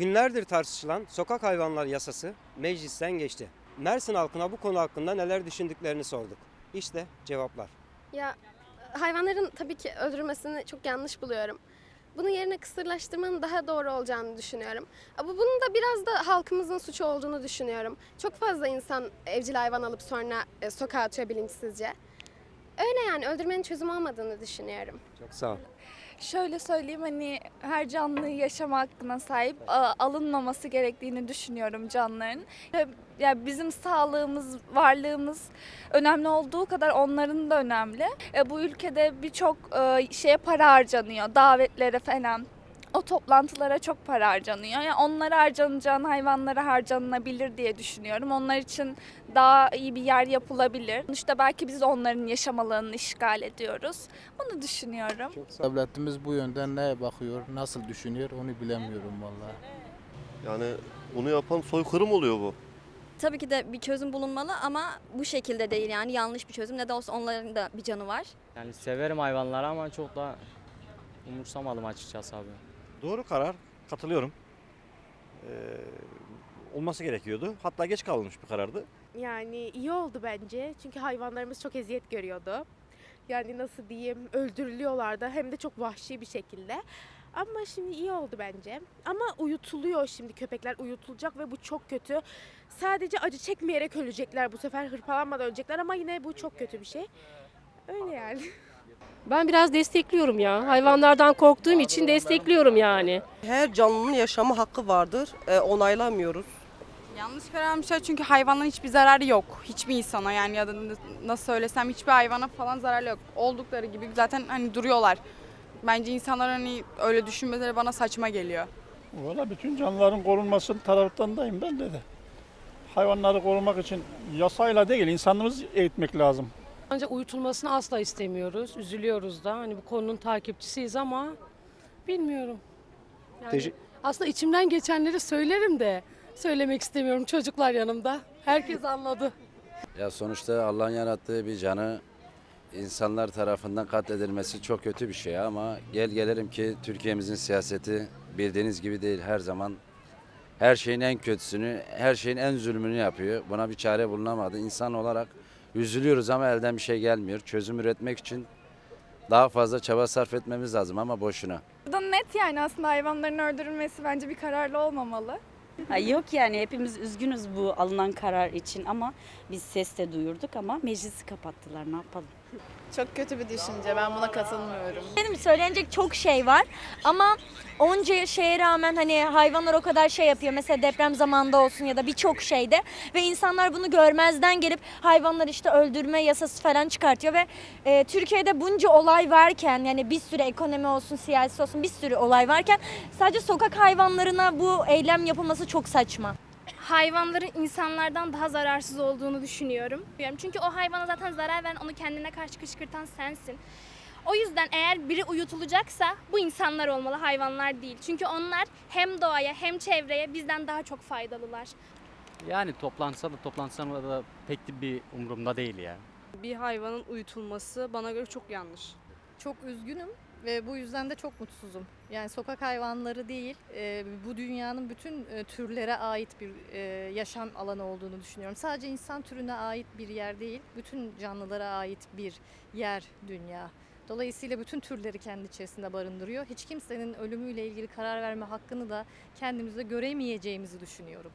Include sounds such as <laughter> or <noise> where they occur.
Günlerdir tartışılan sokak hayvanları yasası meclisten geçti. Mersin halkına bu konu hakkında neler düşündüklerini sorduk. İşte cevaplar. Ya hayvanların tabii ki öldürülmesini çok yanlış buluyorum. Bunun yerine kısırlaştırmanın daha doğru olacağını düşünüyorum. Ama bunun da biraz da halkımızın suçu olduğunu düşünüyorum. Çok fazla insan evcil hayvan alıp sonra e, sokağa atıyor bilinçsizce. Öyle yani öldürmenin çözüm olmadığını düşünüyorum. Çok sağ ol. Şöyle söyleyeyim hani her canlı yaşam hakkına sahip a- alınmaması gerektiğini düşünüyorum canlıların. Ya bizim sağlığımız, varlığımız önemli olduğu kadar onların da önemli. E, bu ülkede birçok e, şeye para harcanıyor, davetlere falan. O toplantılara çok para harcanıyor. Yani onlara harcanacağın hayvanlara harcanılabilir diye düşünüyorum. Onlar için daha iyi bir yer yapılabilir. İşte belki biz onların yaşam alanını işgal ediyoruz. Bunu düşünüyorum. Devletimiz bu yönden neye bakıyor, nasıl düşünüyor onu bilemiyorum vallahi. Yani bunu yapan soykırım oluyor bu. Tabii ki de bir çözüm bulunmalı ama bu şekilde değil yani yanlış bir çözüm. Ne de olsa onların da bir canı var. Yani severim hayvanları ama çok da umursamadım açıkçası abi. Doğru karar. Katılıyorum. Ee, olması gerekiyordu. Hatta geç kalınmış bir karardı. Yani iyi oldu bence. Çünkü hayvanlarımız çok eziyet görüyordu. Yani nasıl diyeyim öldürülüyorlardı hem de çok vahşi bir şekilde. Ama şimdi iyi oldu bence. Ama uyutuluyor şimdi köpekler uyutulacak ve bu çok kötü. Sadece acı çekmeyerek ölecekler bu sefer hırpalanmadan ölecekler ama yine bu çok kötü bir şey. Öyle yani. <laughs> Ben biraz destekliyorum ya. Hayvanlardan korktuğum için destekliyorum yani. Her canlının yaşama hakkı vardır. E, onaylamıyoruz. Yanlış karar almışlar çünkü hayvanların hiçbir zararı yok. Hiçbir insana yani ya da nasıl söylesem hiçbir hayvana falan zararı yok. Oldukları gibi zaten hani duruyorlar. Bence insanlar hani öyle düşünmeleri bana saçma geliyor. Valla bütün canlıların korunmasının taraftarındayım ben de de. Hayvanları korumak için yasayla değil insanımız eğitmek lazım. Ancak uyutulmasını asla istemiyoruz. Üzülüyoruz da. Hani bu konunun takipçisiyiz ama bilmiyorum. Yani Teşe- aslında içimden geçenleri söylerim de söylemek istemiyorum. Çocuklar yanımda. Herkes anladı. Ya sonuçta Allah'ın yarattığı bir canı insanlar tarafından katledilmesi çok kötü bir şey ama gel gelelim ki Türkiye'mizin siyaseti bildiğiniz gibi değil her zaman her şeyin en kötüsünü, her şeyin en zulmünü yapıyor. Buna bir çare bulunamadı. İnsan olarak üzülüyoruz ama elden bir şey gelmiyor. Çözüm üretmek için daha fazla çaba sarf etmemiz lazım ama boşuna. Burada net yani aslında hayvanların öldürülmesi bence bir kararlı olmamalı. yok yani hepimiz üzgünüz bu alınan karar için ama biz ses de duyurduk ama meclisi kapattılar ne yapalım. Çok kötü bir düşünce. Ben buna katılmıyorum. Benim söylenecek çok şey var ama onca şeye rağmen hani hayvanlar o kadar şey yapıyor. Mesela deprem zamanında olsun ya da birçok şeyde ve insanlar bunu görmezden gelip hayvanlar işte öldürme yasası falan çıkartıyor ve e, Türkiye'de bunca olay varken yani bir sürü ekonomi olsun, siyasi olsun bir sürü olay varken sadece sokak hayvanlarına bu eylem yapılması çok saçma. Hayvanların insanlardan daha zararsız olduğunu düşünüyorum. Çünkü o hayvana zaten zarar veren, onu kendine karşı kışkırtan sensin. O yüzden eğer biri uyutulacaksa bu insanlar olmalı, hayvanlar değil. Çünkü onlar hem doğaya hem çevreye bizden daha çok faydalılar. Yani toplansa da toplantsa da pek de bir umurumda değil ya. Bir hayvanın uyutulması bana göre çok yanlış. Çok üzgünüm ve bu yüzden de çok mutsuzum. Yani sokak hayvanları değil, e, bu dünyanın bütün e, türlere ait bir e, yaşam alanı olduğunu düşünüyorum. Sadece insan türüne ait bir yer değil, bütün canlılara ait bir yer dünya. Dolayısıyla bütün türleri kendi içerisinde barındırıyor. Hiç kimsenin ölümüyle ilgili karar verme hakkını da kendimizde göremeyeceğimizi düşünüyorum.